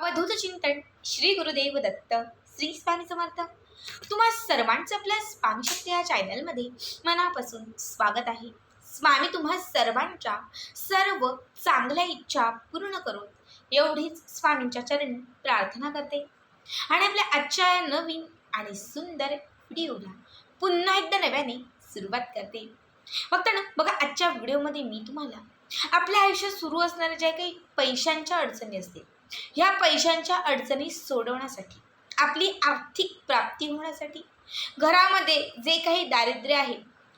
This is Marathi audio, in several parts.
अवधूत चिंतन श्री गुरुदेव दत्त श्री स्वामी समर्थ. तुम्हा सर्वांचं आपल्या स्वामी शक्ती या चॅनलमध्ये मनापासून स्वागत आहे. स्वामी तुम्हा सर्वांच्या सर्व चांगल्या इच्छा पूर्ण करून एवढीच स्वामींच्या चरणी प्रार्थना करते. आणि आपल्या आजच्या या नवीन आणि सुंदर व्हिडिओला पुन्हा एकदा नव्याने सुरुवात करते. फक्त ना बघा आजच्या व्हिडिओमध्ये मी तुम्हाला आपल्या आयुष्यात सुरू असणाऱ्या ज्या काही पैशांच्या अडचणी असतील ह्या पैशांच्या अडचणी सोडवण्यासाठी आपली आर्थिक प्राप्ती होण्यासाठी घरामध्ये जे काही दारिद्र्य आहे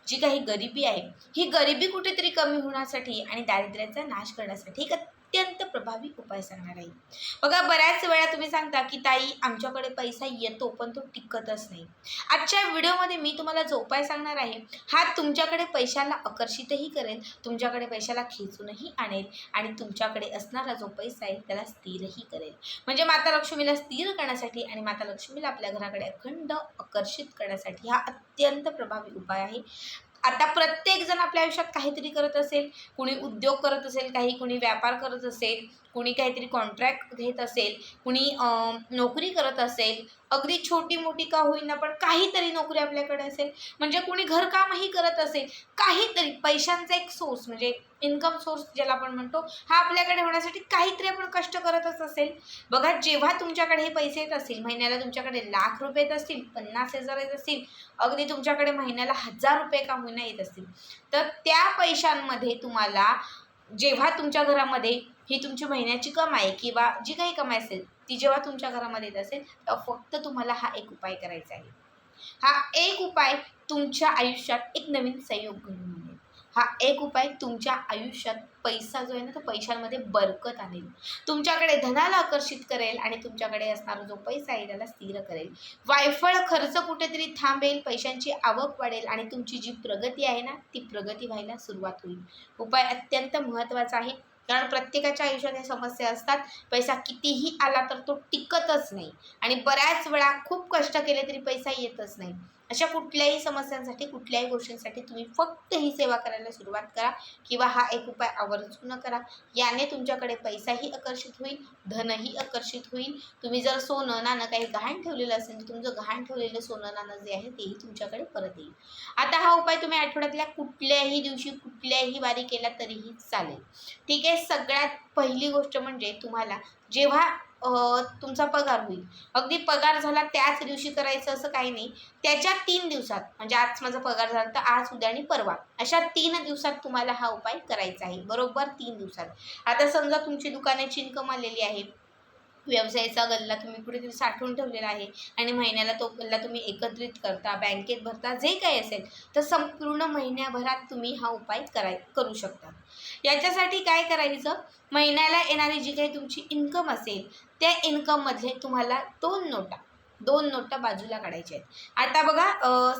जी काही गरिबी आहे ही गरिबी कुठेतरी कमी होण्यासाठी आणि दारिद्र्याचा नाश करण्यासाठी एक अत्यंत प्रभावी उपाय सांगणार आहे. बघा बऱ्याच वेळा तुम्ही सांगता की ताई आमच्याकडे पैसा येतो पण तो टिकतच नाही. आजच्या व्हिडिओमध्ये मी तुम्हाला जो उपाय सांगणार आहे हा तुमच्याकडे पैशाला आकर्षितही करेल तुमच्याकडे पैशाला खेचूनही आणेल आणि तुमच्याकडे असणारा जो पैसा आहे त्याला स्थिरही करेल. म्हणजे माता लक्ष्मीला स्थिर करण्यासाठी आणि माता लक्ष्मीला आपल्या घराकडे अखंड आकर्षित करण्यासाठी हा अत्यंत प्रभावी उपाय आहे. आता प्रत्येकजण आपल्या आयुष्यात काहीतरी करत असेल कुणी उद्योग करत असेल काही कुणी व्यापार करत असेल कुणी काहीतरी कॉन्ट्रॅक्ट घेत असेल कुणी नोकरी करत असेल अगदी छोटी मोठी का होईना पण काहीतरी नोकरी आपल्याकडे असेल म्हणजे कुणी घरकामही करत असेल काहीतरी पैशांचा एक सोर्स म्हणजे इन्कम सोर्स ज्याला आपण म्हणतो हा आपल्याकडे होण्यासाठी काहीतरी आपण कष्ट करतच असेल. बघा जेव्हा तुमच्याकडे हे पैसे येत असतील महिन्याला तुमच्याकडे लाख रुपये येत असतील पन्नास हजार येत असतील अगदी तुमच्याकडे महिन्याला हजार रुपये का होईना येत असतील तर त्या पैशांमध्ये तुम्हाला जेव्हा तुमच्या घरामध्ये ही तुमची महिन्याची कमाई किंवा जी काही कमाई असेल ती जेव्हा तुमच्या घरामध्ये येत असेल तेव्हा फक्त तुम्हाला हा एक उपाय करायचा आहे. हा एक उपाय तुमच्या आयुष्यात एक नवीन संयोग घडून हा एक उपाय तुमच्या आयुष्यात पैसा जो आहे ना तो पैशांमध्ये बरकत आणेल. तुमच्याकडे धनाला आकर्षित करेल आणि तुमच्याकडे असणारा जो पैसा आहे त्याला स्थिर करेल. वायफळ खर्च कुठेतरी थांबेल पैशांची आवक वाढेल आणि तुमची जी प्रगती आहे ना ती प्रगती व्हायला सुरुवात होईल. उपाय अत्यंत महत्त्वाचा आहे. कारण प्रत्येकाच्या आयुष्यात ह्या समस्या असतात. पैसा कितीही आला तर तो टिकतच नाही. आणि बऱ्याच वेळा खूप कष्ट केले तरी पैसा येतच नाही. अशा कुठल्याही समस्यांसाठी कुठल्याही गोष्टींसाठी तुम्ही फक्त ही सेवा करायला सुरुवात करा किंवा हा एक उपाय आवर्जून करा. याने तुमच्याकडे पैसाही आकर्षित होईल धनही आकर्षित होईल. तुम्ही जर सोनं नाणं काही गहाण ठेवलेलं असेल तर तुमचं गहाण ठेवलेलं सोनं नाणं जे आहे तेही तुमच्याकडे परत येईल. आता हा उपाय तुम्ही आठवड्यातल्या कुठल्याही दिवशी कुठल्याही वारी केला तरीही चालेल. ठीक आहे? सगळ्यात पहिली गोष्ट म्हणजे तुम्हाला जेव्हा तुमचा पगार होईल. अगदी पगार झाला त्याच दिवशी करायचं असं काही नाही. त्याच्या तीन दिवसात म्हणजे आज माझा पगार झाला तर आज उद्या आणि परवा अशा तीन दिवसात तुम्हाला हा उपाय करायचा आहे. बरोबर तीन दिवसात. आता समजा तुमची दुकानाची इन्कम आलेली आहे. व्यवसायाचा गल्ला तुम्ही कुठेतरी साठवून ठेवलेला आहे आणि महिन्याला तो गल्ला तुम्ही एकत्रित करता बँकेत भरता जे काही असेल तर संपूर्ण महिन्याभरात तुम्ही हा उपाय कराय करू शकता. याच्यासाठी काय करायचं? महिन्याला येणारी जी काही तुमची इन्कम असेल त्या इन्कममधले तुम्हाला दोन नोटा. दोन नोटा बाजूला काढायच्या आहेत. आता बघा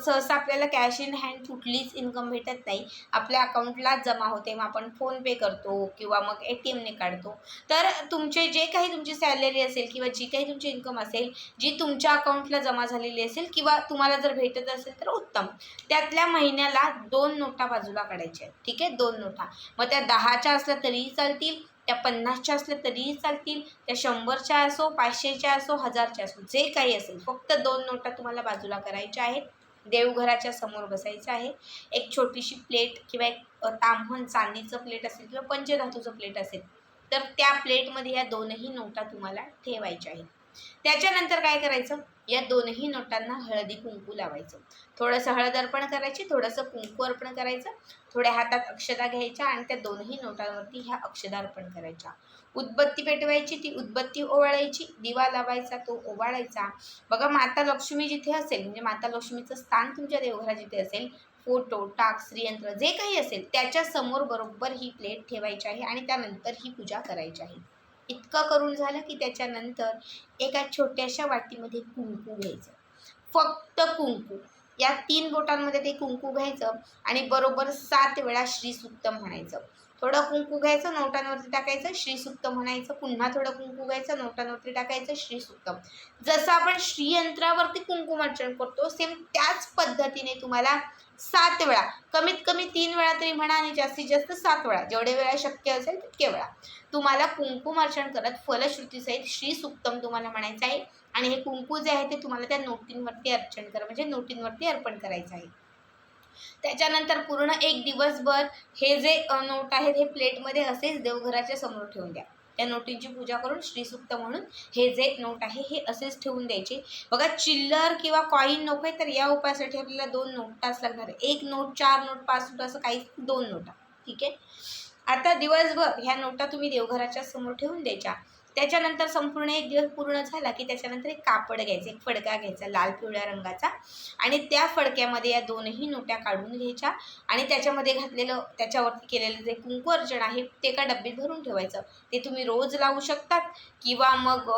सहसा आपल्याला कॅश इन हँड कुठलीच इन्कम भेटत नाही. आपल्या अकाउंटलाच जमा होते. मग आपण फोनपे करतो किंवा मग ए टी एमने काढतो. तर तुमचे जे काही तुमची सॅलरी असेल किंवा जी काही तुमची इन्कम असेल जी तुमच्या अकाउंटला जमा झालेली असेल किंवा तुम्हाला जर भेटत असेल तर उत्तम. त्यातल्या महिन्याला दोन नोटा बाजूला काढायच्या आहेत. ठीक आहे? दोन नोटा. मग त्या दहाच्या असल्या तरीही चालतील. त्या पन्नासच्या असल्या तरीही चालतील त्या शंभरच्या असो पाचशेच्या असो हजारच्या असो जे काही असेल फक्त दोन नोटा तुम्हाला बाजूला करायच्या आहेत. देवघराच्या समोर बसायचं आहे. एक छोटीशी प्लेट किंवा एक अ, चांदीचं प्लेट असेल किंवा पंचधातूचं प्लेट असेल तर त्या प्लेटमध्ये या दोनही नोटा तुम्हाला ठेवायच्या आहेत. त्याच्यानंतर काय करायचं? या दोनही नोटांना हळदी कुंकू लावायचं. थोडंसं हळद अर्पण करायची थोडंसं कुंकू अर्पण करायचं थोड्या हातात अक्षदा घ्यायच्या आणि त्या दोनही नोटांवरती ह्या अक्षदा अर्पण करायच्या. उदबत्ती पेटवायची ती उदबत्ती ओवाळायची दिवा लावायचा तो ओवाळायचा. बघा माता लक्ष्मी जिथे असेल म्हणजे माता लक्ष्मीचं स्थान तुमच्या देवघरात जिथे असेल फोटो टाक श्रीयंत्र जे काही असेल त्याच्यासमोर बरोबर ही प्लेट ठेवायची आहे आणि त्यानंतर ही पूजा करायची आहे. इतकं करून झालं की त्याच्यानंतर एका छोट्याशा वाटीमध्ये कुंकू घ्यायचं. फक्त कुंकू. या तीन बोटांमध्ये ते कुंकू घ्यायचं आणि बरोबर सात वेळा श्रीसूक्त म्हणायचं. थोडं कुंकू घ्यायचं नोटांवरती टाकायचं श्रीसुक्त म्हणायचं पुन्हा थोडं कुंकू घ्यायचं नोटांवरती टाकायचं श्रीसुक्त. जसं आपण श्रीयंत्रावरती कुंकुमार्चन करतो सेम त्याच पद्धतीने तुम्हाला सात वेळा कमीत कमी तीन वेळा तरी म्हणा आणि जास्तीत जास्त सात वेळा जेवढे वेळा शक्य असेल तितके वेळा. तुम्हाला कुंकुमार्चन करत फलश्रुतीसहित श्रीसुक्तम तुम्हाला म्हणायचं आहे आणि हे कुंकू जे आहे ते तुम्हाला त्या नोटींवरती अर्चन करा म्हणजे नोटींवरती अर्पण करायचं आहे. त्याच्यानंतर पूर्ण एक दिवसभर हे जे नोट आहेत हे प्लेटमध्ये असेच देवघराच्या समोर ठेवून द्या. त्या नोटींची पूजा करून श्रीसुक्त म्हणून हे जे नोट आहे हे असेच ठेवून द्यायचे. बघा चिल्लर किंवा कॉईन नको आहे तर या उपायासाठी आपल्याला दोन नोट तास लागणार आहे एक नोट चार नोट पाच नोट असं काही दोन नोटा. ठीक आहे? आता दिवसभर ह्या नोटा तुम्ही देवघराच्या समोर ठेवून द्यायच्या. त्याच्यानंतर संपूर्ण एक दिवस पूर्ण झाला की त्याच्यानंतर एक कापड घ्यायचं एक फडका घ्यायचा लाल पिवळ्या रंगाचा. आणि त्या फडक्यामध्ये या दोनही नोट्या काढून घ्यायच्या आणि त्याच्यामध्ये घातलेलं त्याच्यावरती केलेलं जे कुंकू अर्चन आहे ते एका डब्बीत भरून ठेवायचं. ते तुम्ही रोज लावू शकतात किंवा मग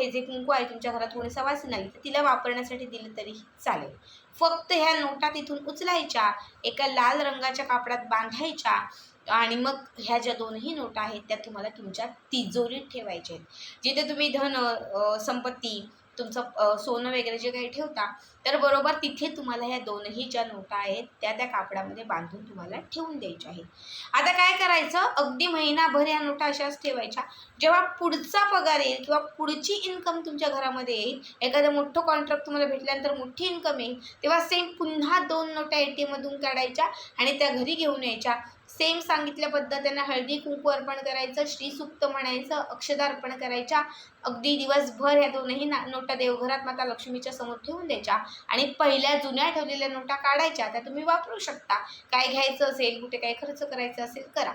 हे जे कुंकू आहे तुमच्या घरात कोणी सवासी आली तर तिला वापरण्यासाठी दिलं तरीही चालेल. फक्त ह्या नोटा तिथून उचलायच्या एका लाल रंगाच्या कापडात बांधायच्या आणि मग ह्या ज्या दोनही नोटा आहेत त्या तुम्हाला तुमच्या तिजोरीत ठेवायच्या आहेत. जिथे तुम्ही धन संपत्ती तुमचं सोनं वगैरे जे काही ठेवता तर बरोबर तिथे तुम्हाला ह्या दोनही ज्या नोटा आहेत त्या त्या कापडामध्ये बांधून तुम्हाला ठेवून द्यायच्या आहेत. आता काय करायचं? अगदी महिनाभर या नोटा अशाच ठेवायच्या. जेव्हा पुढचा पगार येईल किंवा पुढची इन्कम तुमच्या घरामध्ये येईल एखादं मोठं कॉन्ट्रॅक्ट तुम्हाला भेटल्यानंतर मोठी इन्कम येईल तेव्हा सेम पुन्हा दोन नोटा ए टी एममधून काढायच्या आणि त्या घरी घेऊन यायच्या. सेम सांगितल्या पद्धतीने हळदी कुंकू अर्पण करायचं श्रीसुक्त म्हणायचं अक्षदा अर्पण करायच्या. अगदी दिवसभर ह्या दोनही ना नोटा देवघरात माता लक्ष्मीच्या समोर ठेवून द्यायच्या. आणि पहिल्या जुन्या ठेवलेल्या नोटा काढायच्या त्या तुम्ही वापरू शकता. काय घ्यायचं असेल कुठे काय खर्च करायचं असेल करा.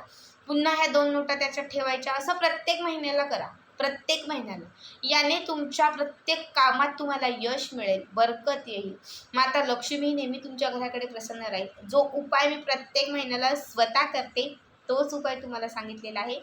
पुन्हा ह्या दोन नोटा त्याच्यात ठेवायच्या. असं प्रत्येक महिन्याला करा. प्रत्येक महिन्याला. याने तुमच्या प्रत्येक कामात तुम्हाला यश मिळेल बरकत येईल. माता लक्ष्मी नेहमी तुमच्या घराकडे प्रसन्न राहील. जो उपाय मी प्रत्येक महिन्याला स्वतः करते तोच उपाय तुम्हाला सांगितलेला आहे.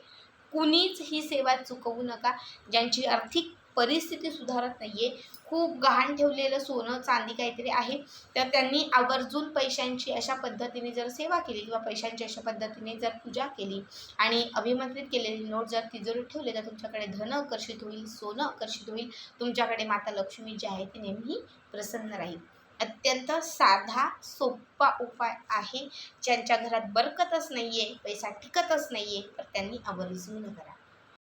कुणीच ही सेवा चुकवू नका. ज्यांची आर्थिक परिस्थिती सुधारत नाही आहे खूप गहाण ठेवलेलं सोनं चांदी काहीतरी आहे. तर त्यांनी आवर्जून पैशांची अशा पद्धतीने जर सेवा केली किंवा पैशांची अशा पद्धतीने जर पूजा केली आणि अभिमंत्रित केलेली नोट जर तिजोरीत ठेवले तर तुमच्याकडे धन आकर्षित होईल सोनं आकर्षित होईल. तुमच्याकडे माता लक्ष्मी जी आहे ती नेहमी प्रसन्न राहील. अत्यंत साधा सोपा उपाय आहे. ज्यांच्या घरात बरकतच नाही आहे पैसा टिकतच नाही आहे तर त्यांनी आवर्जून करा.